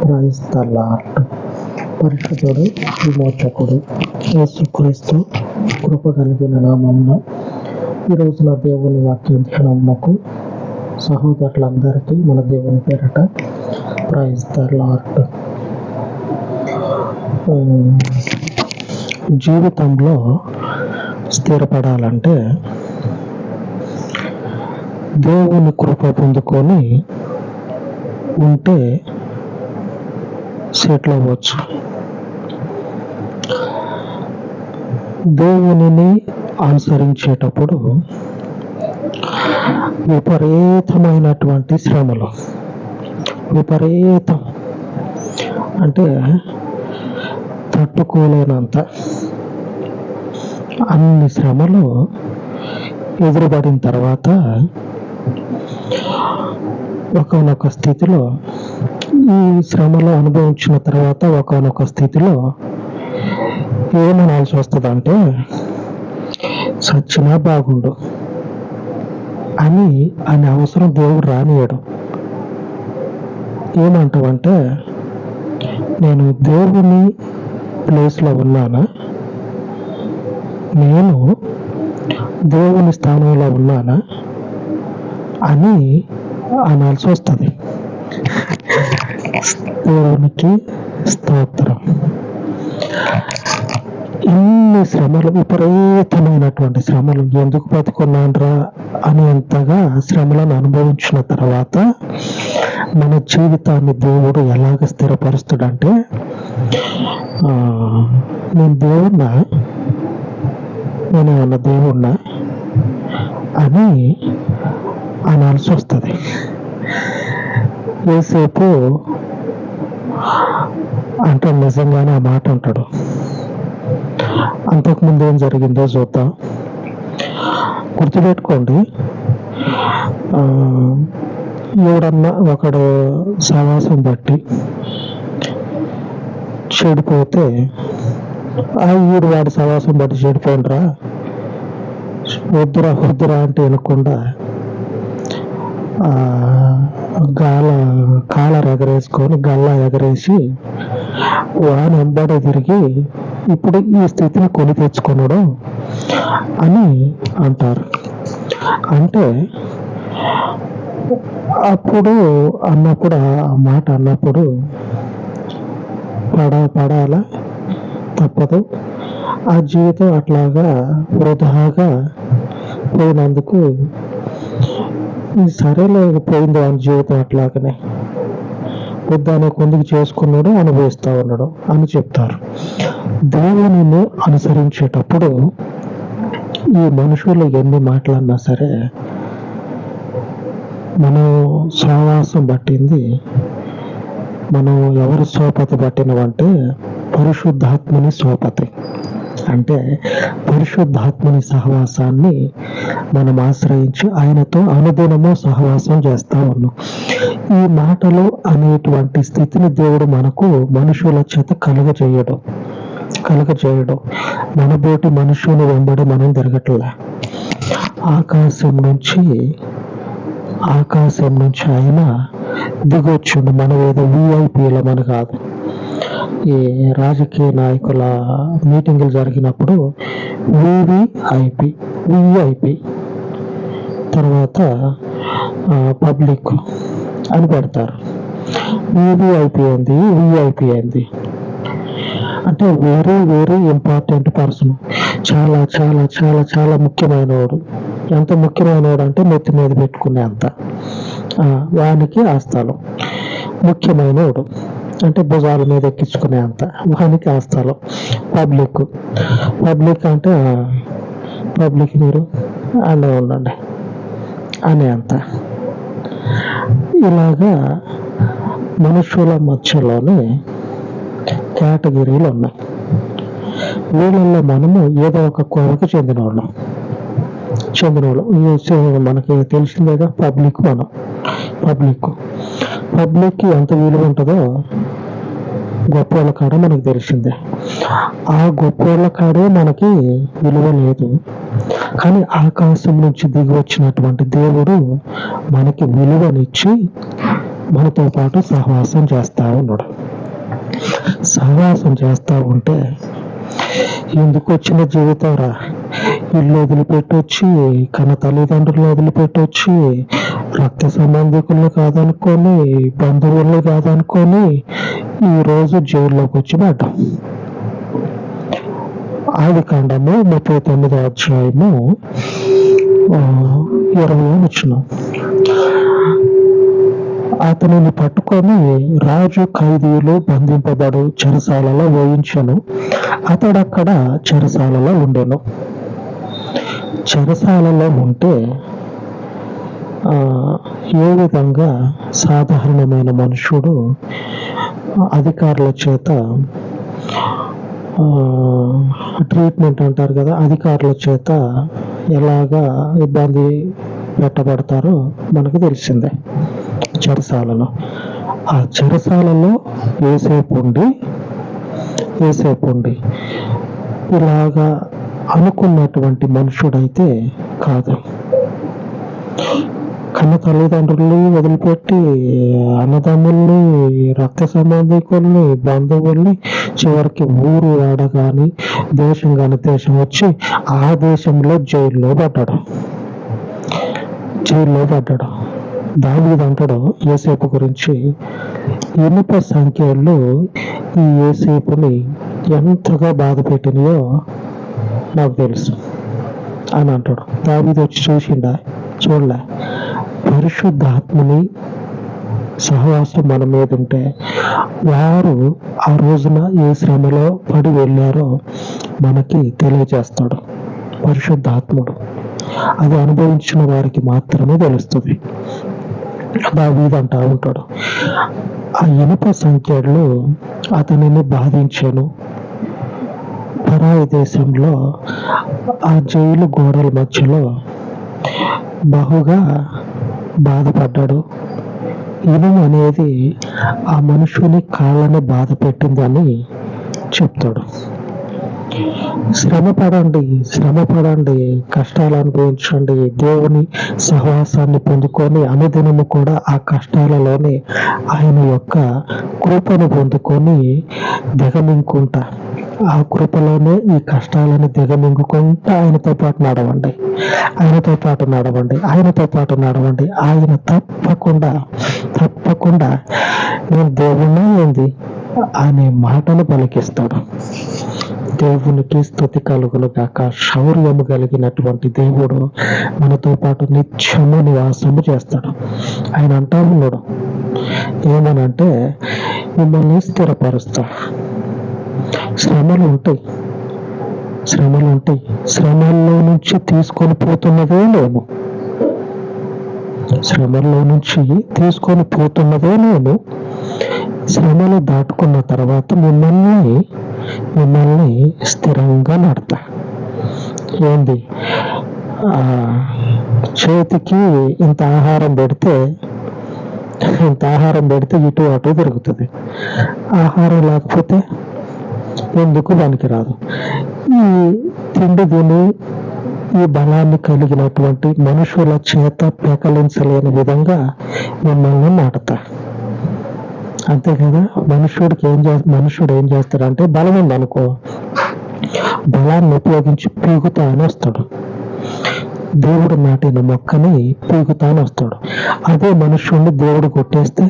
Praise the lord పరిశుద్ధుడు విమోచకుడు యేసుక్రీస్తు కృప కలిగిన నామమున ఈ రోజున దేవుని వాక్య ధ్యానమునకు సహోదరులందరికీ మన దేవుని పేరట ప్రైజ్ ద జీవితంలో స్థిరపడాలంటే దేవుని కృప పొందుకొని ఉంటే సెటిల్ అవ్వచ్చు. దేవునిని అనుసరించేటప్పుడు విపరీతమైనటువంటి శ్రమలు. విపరీతం. అంటే తట్టుకోలేనంత అన్ని శ్రమలు ఎదురుపడిన తర్వాత ఒకనొక స్థితిలో ఈ శ్రమలో అనుభవించిన తర్వాత ఒకనొక స్థితిలో ఏమనాల్సి వస్తుందంటే సచ్చినా బాగుండు. అని అని అవసరం దేవుడు రానియడు ఏమంటావంటే నేను దేవుని ప్లేస్లో ఉన్నానా? నేను దేవుని స్థానంలో ఉన్నానా? అని అనాల్సి వస్తుంది. దేవునికి స్తోత్రం. ఇన్ని శ్రమలు విపరీతమైనటువంటి శ్రమలు ఎందుకు బతుకున్నాన్రా అనేంతగా శ్రమలను అనుభవించిన తర్వాత మన జీవితాన్ని దేవుడు ఎలాగ స్థిరపరుస్తాడంటే ఆ, నేను దేవుణ్ణా? నేనేమన్నా దేవుణ్ణా? అని అనాల్సి వస్తుంది. ఏసేపు అంటే నిజంగానే ఆ మాట అంటాడు. అంతకుముందు ఏం జరిగిందో చూద్దాం. గుర్తుపెట్టుకోండి ఆ, ఎవడన్నా ఒకడు సహవాసం బట్టి చెడిపోతే ఆ ఈడు వాడి సహవాసం బట్టి చెడిపోండిరా వద్దురా వద్దురా అంటే వినకుండా ఆ, గాల కాలర్ ఎగరేసుకొని గల్లా ఎగరేసి వాన వెంబడి తిరిగి ఇప్పుడు ఈ స్థితిని కొని తెచ్చుకున్నాడు అని అంటారు. అంటే అప్పుడు అన్నప్పుడు ఆ మాట అన్నప్పుడు పడ పడాలా? తప్పదు. ఆ జీవితం అట్లాగా వృధాగా పోయినందుకు ఈ సరేలే పోయింది వాని జీవితం అట్లాగనే. వద్దానే కొందుకు చేసుకున్నాడు అనుభవిస్తూ ఉన్నాడు అని చెప్తారు. దేవునిని అనుసరించేటప్పుడు ఈ మనుషులు ఎన్ని మాట్లాడినా సరే మనం సహవాసం పట్టింది మనం ఎవరి సోపతి పట్టినవంటే పరిశుద్ధాత్మని సోపతి. అంటే పరిశుద్ధాత్మని సహవాసాన్ని మనం ఆశ్రయించి ఆయనతో అనుదినము సహవాసం చేస్తా ఉన్నాం. ఈ మాటలు అనేటువంటి స్థితిని దేవుడు మనకు మనుషుల చేత కలుగజేయడం కలుగజేయడం. మన బోటి మనుషుని వెంబడి మనం తిరగట్లే. ఆకాశం నుంచి ఆకాశం నుంచి ఆయన దిగొచ్చుండు మనం ఏదో విఐపీల మన కాదు. ఈ రాజకీయ నాయకుల మీటింగులు జరిగినప్పుడు వివిఐపి విఐపి తర్వాత పబ్లిక్ అని పెడతారు. వివిఐపి ఏంది? విఐపి ఏంది? అంటే వెరీ వెరీ ఇంపార్టెంట్ పర్సన్ చాలా చాలా చాలా చాలా ముఖ్యమైనవాడు. ఎంత ముఖ్యమైనవాడు అంటే నెత్తి మీద పెట్టుకునే అంత ఆ, వానికి ఆ స్థలం. ముఖ్యమైనవాడు. అంటే భుజాల మీద ఎక్కించుకునే అంత వానికి ఆ స్థలం. పబ్లిక్. పబ్లిక్ అంటే పబ్లిక్ మీరు అనే ఉండండి అనే అంత. ఇలాగా మనుషుల మధ్యలోనే కేటగిరీలు ఉన్నాయి. వీళ్ళల్లో మనము ఏదో ఒక కోవకు చెందిన వాళ్ళం చెందిన వాళ్ళం మనకి తెలిసిందేగా పబ్లిక్ మనం. పబ్లిక్. పబ్లిక్కి ఎంత విలువ ఉంటుందో గొప్పవాళ్ళ కాడ మనకు తెలిసిందే ఆ గొప్పవాళ్ళ కాడే మనకి విలువ లేదు. కానీ ఆకాశం నుంచి దిగి వచ్చినటువంటి దేవుడు మనకి విలువనిచ్చి మనతో పాటు సహవాసం చేస్తా ఉన్నాడు. సహవాసం చేస్తా ఉంటే ఎందుకు వచ్చిన జీవితం రా ఇల్లు వదిలిపెట్టొచ్చి కన్న తల్లిదండ్రులు వదిలిపెట్టొచ్చి రక్త సంబంధికులు కాదనుకొని బంధువులు కాదనుకొని ఈరోజు జైల్లోకి వచ్చి పడ్డాం ఆది కాండము ముప్పై తొమ్మిదో అధ్యాయము ఇరవై వచ్చిన అతనిని పట్టుకొని రాజు ఖైదీలు బంధింపబడు చెరసాలలో వేయించను. అతడక్కడ చెరసాలలో ఉండెను. చెరసాలలో ఉంటే ఏ విధంగా సాధారణమైన మనుషుడు అధికారుల చేత ట్రీట్మెంట్ అంటారు కదా అధికారుల చేత ఎలాగా ఇబ్బంది పెట్టబడతారో మనకు తెలిసిందే చెరసాలలో. ఆ చెరసాలలో ఏసేపు ఉండి ఏసేపు ఉండి ఇలాగా అనుకున్నటువంటి మనుషుడైతే కాదు. కన్న తల్లిదండ్రుల్ని వదిలిపెట్టి అన్నదమ్ముల్ని రక్త సంబంధికుల్ని బంధువుల్ని చివరికి ఊరు ఆడ కానీ దేశం కానీ దేశం వచ్చి ఆ దేశంలో జైల్లో పడ్డాడు. జైల్లో పడ్డాడు. దావీదు అంటాడు ఏసేపు గురించి ఇనుప సంఖ్యలు ఈ ఏసేపుని ఎంతగా బాధ పెట్టినాయో నాకు తెలుసు అని అంటాడు. దావీదు వచ్చి చూసిండా? చూడలే. పరిశుద్ధాత్మని సహవాసం మన మీద ఉంటే వారు ఆ రోజున ఏ శ్రమలో పడి వెళ్ళారో మనకి తెలియజేస్తాడు పరిశుద్ధాత్ముడు. అది అనుభవించిన వారికి మాత్రమే తెలుస్తుంది. దావీదు అంటా ఉంటాడు ఆ ఇనుప సంఖ్యలు అతనిని బాధించాను. పరాయి దేశంలో ఆ జైలు గోడల మధ్యలో బహుగా బాధపడ్డాడు. ఇనుము అనేది ఆ మనుషుని కాళ్ళని బాధ పెట్టిందని చెప్తాడు. శ్రమ పడండి శ్రమ పడండి కష్టాలు అనుభవించండి. దేవుని సహవాసాన్ని పొందుకొని అనుదినము కూడా ఆ కష్టాలలోనే ఆయన యొక్క కృపను పొందుకొని దిగమింగుకుంటా ఆ కృపలోనే ఈ కష్టాలను దిగమింగుకుంటూ ఆయనతో పాటు నడవండి. ఆయనతో పాటు నడవండి. ఆయనతో పాటు నడవండి. ఆయన తప్పకుండా తప్పకుండా నేను దేవుణ్ణి ఏంది? అనే మాటను పలికిస్తాడు. దేవునికి స్థుతి కలుగులు కాక శౌర్యము కలిగినటువంటి దేవుడు మనతో పాటు నిత్యము నివాసము చేస్తాడు. ఆయన అంటా ఉన్నాడు ఏమనంటే మిమ్మల్ని స్థిరపరుస్తాడు. శ్రమలు ఉంటాయి. శ్రమలు ఉంటాయి. శ్రమల్లో నుంచి తీసుకొని పోతున్నదే నేను శ్రమల్లో నుంచి తీసుకొని పోతున్నదే నేను శ్రమలు దాటుకున్న తర్వాత మిమ్మల్ని మిమ్మల్ని స్థిరంగా నడతా ఏంది? ఆ, చేతికి ఇంత ఆహారం పెడితే ఇంత ఆహారం పెడితే ఇటు అటు తిరుగుతుంది. ఆహారం లేకపోతే ఎందుకు దానికి రాదు? ఈ తిండి తిని ఈ బలాన్ని కలిగినటువంటి మనుషుల చేత పెకలించలేని విధంగా మిమ్మల్ని నాటుతా అంతే కదా? మనుషుడికి ఏం చేస్త మనుషుడు ఏం చేస్తాడంటే బలం ఉందనుకో బలాన్ని ఉపయోగించి పీకుతా అని వస్తాడు. దేవుడు నాటిన మొక్కని పీకుతా అని వస్తాడు. అదే మనుషుడిని దేవుడు కొట్టేస్తే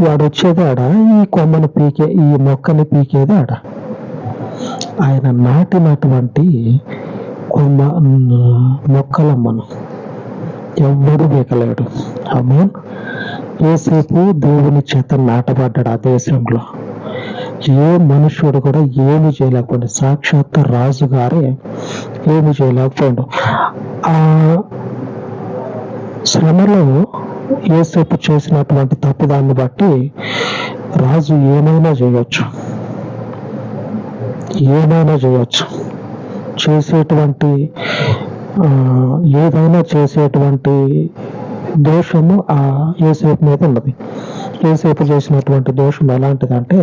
వాడు వచ్చేది ఆడ ఈ కొమ్మని పీకే ఈ మొక్కని పీకేది ఆడ ఆయన నాటినటువంటి కొమ్మ మొక్కలమ్మను ఎవ్వడు పీకలేడు. ఆమె ఏసేపు దేవుని చేత నాటబడ్డాడు ఆ దేశంలో. ఏ మనుషుడు కూడా ఏమి చేయలేకపోయాడు. సాక్షాత్ రాజుగారే ఏమి చేయలేకపోయాడు. ఆ శ్రమలో ఏసేపు చేసినటువంటి తప్పుదాన్ని బట్టి రాజు ఏమైనా చేయొచ్చు. ఏమైనా చేయొచ్చు. చేసేటువంటి ఆ, ఏదైనా చేసేటువంటి దోషము ఆ ఏసేపు మీద ఉన్నది. ఏసేపు చేసినటువంటి దోషం ఎలాంటిదంటే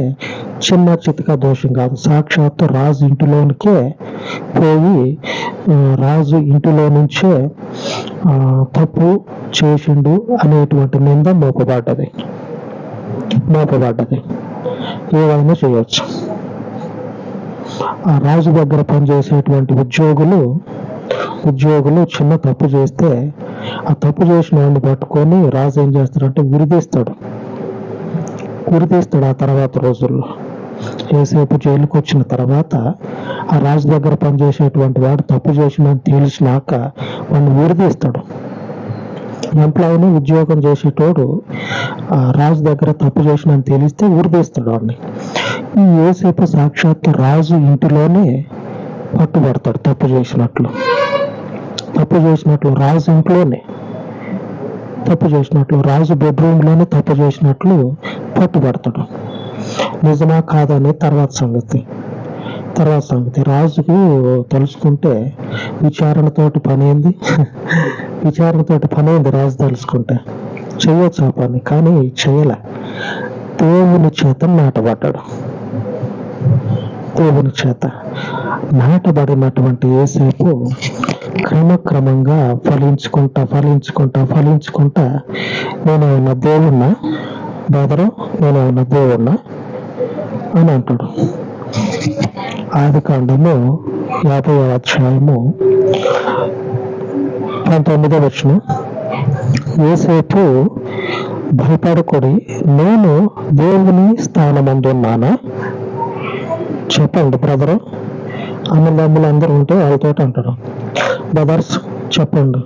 చిన్న చితక దోషం కాదు. సాక్షాత్తు రాజు ఇంటిలోనికే పోయి రాజు ఇంటిలో నుంచే ఆ, తప్పు చేసిండు అనేటువంటి నింద మోపబడ్డది. మోపబడ్డది. ఏవైనా చేయవచ్చు ఆ రాజు దగ్గర పనిచేసేటువంటి ఉద్యోగులు ఉద్యోగులు చిన్న తప్పు చేస్తే ఆ తప్పు చేసిన వాడిని పట్టుకొని రాజు ఏం చేస్తాడంటే ఉరిదీస్తాడు ఉరిదీస్తాడు ఆ తర్వాత రోజుల్లో. ఏసేపు జైలుకి వచ్చిన తర్వాత ఆ రాజు దగ్గర పనిచేసేటువంటి వాడు తప్పు చేసినని తేల్చినాక వాడిని ఊరిదీస్తాడు ఎంప్లాయీని ఉద్యోగం చేసేటోడు ఆ రాజు దగ్గర తప్పు చేసినని తేలిస్తే ఊరిదీస్తాడు వాడిని ఈ ఏసేపు సాక్షాత్ రాజు ఇంటిలోనే పట్టుబడతాడు తప్పు చేసినట్లు. తప్పు చేసినట్లు రాజు ఇంట్లోనే. తప్పు చేసినట్లు రాజు బెడ్రూమ్లోనే తప్పు చేసినట్లు పట్టుబడతాడు. నిజమా కాదని తర్వాత సంగతి. తర్వాత సంగతి. రాజుకు తెలుసుకుంటే విచారణతోటి పని ఏంది విచారణతోటి పని ఏంది రాజు తెలుసుకుంటే చేయొచ్చు ఆ పని కానీ చేయలే. దేవుని చేత నాటబడ్డాడు. దేవుని చేత నాటబడినటువంటి ఏసేపు క్రమక్రమంగా ఫలించుకుంటా ఫలించుకుంటా ఫలించుకుంటా నేను ఆయన దేవుణ్ణా? బదరు నేను ఉన్న దేవుణ్ణా? అని అంటాడు. ఆది కాండము యాభై అధ్యాయము పంతొమ్మిదో వచ్చిన ఏసేపు భయపడకుడి నేను దేవుని స్థానమందున్నానా? చెప్పండి బ్రదరు. అన్నదమ్ములు అందరూ ఉంటే వాళ్ళతో అంటాడు. బ్రదర్స్ చెప్పండి.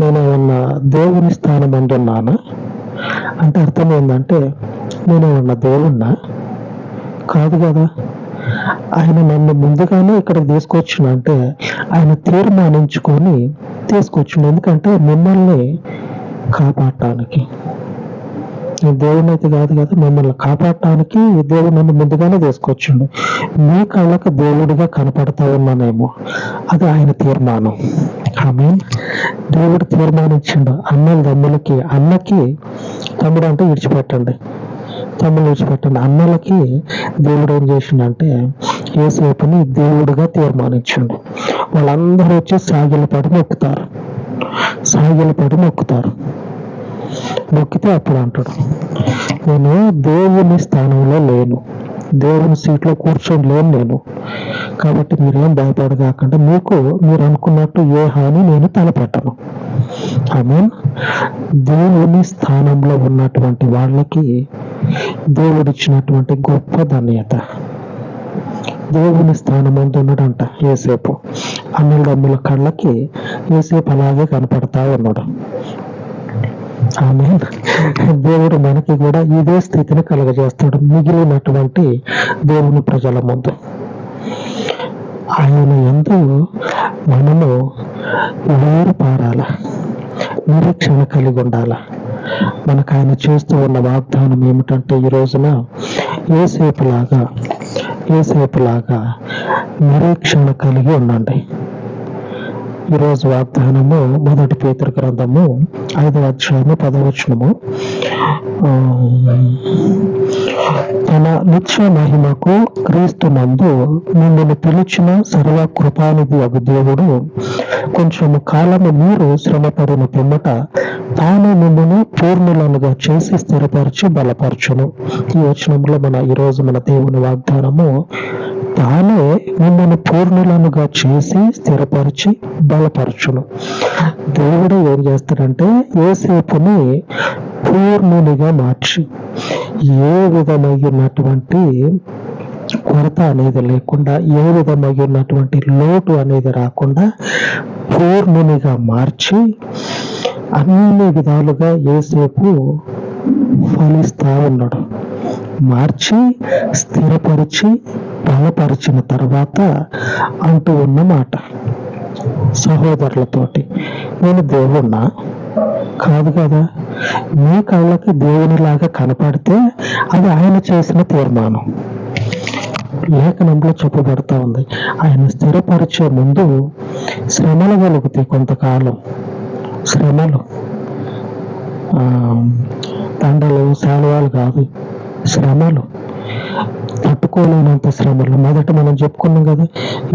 నేను ఏమన్నా దేవుని స్థానం అంటున్నానా? అంటే అర్థం ఏంటంటే నేను ఏమన్నా దేవుణ్ణా? కాదు కదా. ఆయన నన్ను ముందుగానే ఇక్కడికి తీసుకొచ్చిన అంటే ఆయన తీర్మానించుకొని తీసుకొచ్చిండు. ఎందుకంటే మిమ్మల్ని కాపాడటానికి. దేవుని అయితే కాదు కదా మిమ్మల్ని కాపాడటానికి దేవుడు నన్ను ముందుగానే తీసుకొచ్చిండు. మీ కళ్ళకు దేవుడిగా కనపడతా ఉన్నానేమో. అది ఆయన తీర్మానం. ఆమె దేవుడు తీర్మానించిండు అన్నలు తమ్ములకి అన్నకి తమ్ముడు అంటే విడిచిపెట్టండి. తమ్ముడు విడిచిపెట్టండి. అన్నలకి దేవుడు ఏం చేసిండంటే ఏసేపుని దేవుడిగా తీర్మానించిండు. వాళ్ళందరూ వచ్చి సాగిలపడి మొక్కుతారు. సాగిలపడి మొక్కుతారు. నొక్కితే అప్పుడు అంటాడు. నేను దేవుని స్థానంలో లేను. దేవుని సీట్లో కూర్చొని లేను నేను. కాబట్టి మీరేం భయపడగాకంటే మీకు మీరు అనుకున్నట్టు ఏ హాని నేను తలపెట్టను. ఆమె దేవుని స్థానంలో ఉన్నటువంటి వాళ్ళకి దేవుడిచ్చినటువంటి గొప్ప ధన్యత. దేవుని స్థానం అందు ఉన్నాడంట ఏసేపు అన్నదమ్ముల కళ్ళకి ఏసేపు అలాగే కనపడతా ఉన్నాడు. ఆమె దేవుడు మనకి కూడా ఇదే స్థితిని కలగజేస్తాడు. మిగిలినటువంటి దేవుని ప్రజల ముందు. ఆయన ఎందు మనము వేరు పారాల నిరీక్షణ కలిగి ఉండాల? మనకు ఆయన చేస్తూ ఉన్న వాగ్దానం ఏమిటంటే ఈ రోజున ఏసేపులాగా ఏసేపులాగా నిరీక్షణ కలిగి ఉండండి. ఈరోజు వాగ్దానము మొదటి పేతురు గ్రంథము ఐదవ అధ్యాయము పదవచనము తన నిత్య మహిమకు క్రీస్తు నందు మిమ్మల్ని పిలిచిన సర్వ కృపానిధి అగు దేవుడు కొంచెము కాలము మీరు శ్రమపడిన పిమ్మట తాను మిమ్మల్ని పూర్ణులనుగా చేసి స్థిరపరిచి బలపరచును. ఈ వచనంలో మన ఈరోజు మన దేవుని వాగ్దానము తానే మిమ్మల్ని పూర్ణులనుగా చేసి స్థిరపరిచి బలపరచును. దేవుడు ఏం చేస్తాడంటే ఏసేపుని పూర్ణునిగా మార్చి ఏ విధమైనటువంటి కొరత అనేది లేకుండా ఏ విధమైనటువంటి లోటు అనేది రాకుండా పూర్ణునిగా మార్చి అన్ని విధాలుగా ఏసేపు ఫలిస్తా ఉన్నాడు. మార్చి స్థిరపరిచి బలపరిచిన తర్వాత అంటూ ఉన్న మాట. సహోదరులతోటి నేను దేవుణ్ణా? కాదు కదా మీ కళ్ళకి దేవునిలాగా కనపడితే అది ఆయన చేసిన తీర్మానం. లేఖనంలో చెప్పబడతా ఉంది ఆయన స్థిరపరిచే ముందు శ్రమలు కలుగుతాయి కొంతకాలం. శ్రమలు. ఆ, దండలు శాలువాలు కాదు శ్రమలు. తట్టుకోలేనంత శ్రమలు. మొదట మనం చెప్పుకున్నాం కదా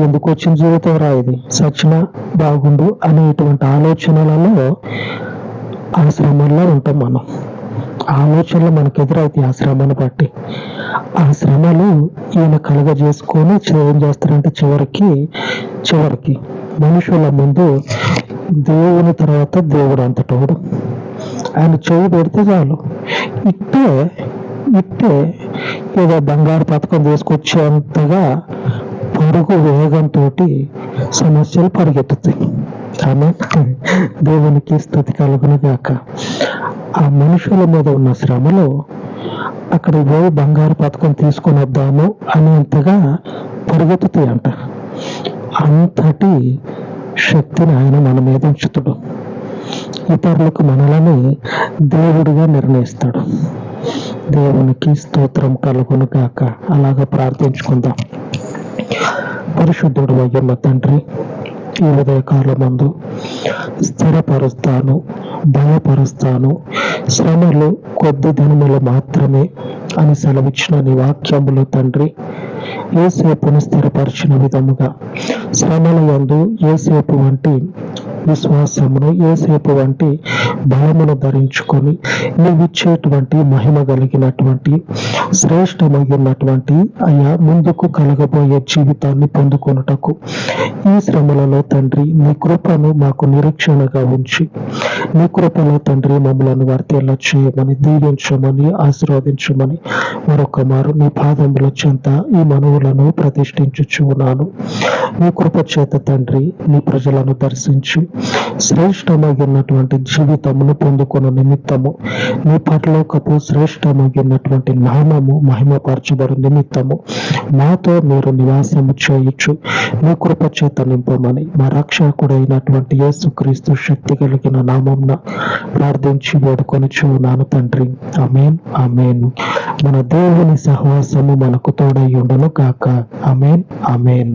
ఎందుకు వచ్చిన జీవితం రా ఇది? సచిన బాగుండు అనేటువంటి ఆలోచనలలో ఆ శ్రమల్లో ఉంటాం మనం. ఆలోచనలు మనకు ఎదురవుతాయి ఆ శ్రమను బట్టి. ఆ శ్రమలు ఈయన కలగజేసుకొని ఏం చేస్తారంటే చివరికి చివరికి మనుషుల ముందు దేవుని తర్వాత దేవుడు అంతటోడు. ఆయన చెవి పెడితే చాలు. ఇట్టే ఇట్టే ఏదో బంగారు పథకం తీసుకొచ్చేంతగా పరుగు వేగంతో సమస్యలు పరిగెత్తుతాయి. కానీ దేవునికి స్థుతి కలుగును గాక. ఆ మనుషుల మీద ఉన్న శ్రమలో అక్కడ పోయి బంగారు పథకం తీసుకొని వద్దాము అనేంతగా పరిగెత్తుతాయి అంట. అంతటి శక్తిని ఆయన మన మీద ఉంచుతాడు. ఇతరులకు మనలని దేవుడిగా నిర్ణయిస్తాడు. దేవునికి స్తోత్రం కలుగును గాక. అలాగా ప్రార్థించుకుందాం. పరిశుద్ధుడు అయ్యమ్మ తండ్రి ఈ ఉదయకాల మందు స్థిరపరుస్తాను దయపరుస్తాను శ్రమలు కొద్ది దినములు మాత్రమే అని సెలవిచ్చిన నీ వాక్యములు తండ్రి ఏసేపును స్థిరపరిచిన విధముగా శ్రమల యందు ఏసేపు వంటి విశ్వాసమును ఏసేపు వంటి బలమును ధరించుకొని నీవిచ్చేటువంటి మహిమ కలిగినటువంటి శ్రేష్టమైనటువంటి అయ్యా ముందుకు కలగబోయే జీవితాన్ని పొందుకొనుటకు ఈ శ్రమలలో తండ్రి నీ కృపను మాకు నిరీక్షణగా ఉంచి నీ కృపలో తండ్రి మమ్మలను వర్తేలా చేయమని దీవించమని ఆశీర్వదించమని మరొక మారు నీ పాదముల చెంత ఈ మనవులను ప్రతిష్ఠించుచు ఉన్నాను నీ కృపచేత తండ్రి నీ ప్రజలను దర్శించి. శ్రేష్టమైనటువంటి జీవితమును పొందుకున్న నిమిత్తము. నీ పట్లోకపు శ్రేష్టమైనటువంటి నామము మహిమపరచబడి నిమిత్తము. మాతో మీరు నివాసము చేయొచ్చు నీ కృపచేత నింపమని మా రక్షకుడైనటువంటి యేసుక్రీస్తు శక్తి కలిగిన నామంన ప్రార్థించి వేడుకొని చూనాను తండ్రి. అమేన్ అమేన్ మన దేవుని సహవాసము మనకు తోడై ఉండను. కలుగును గాక ఆమెన్ ఆమెన్.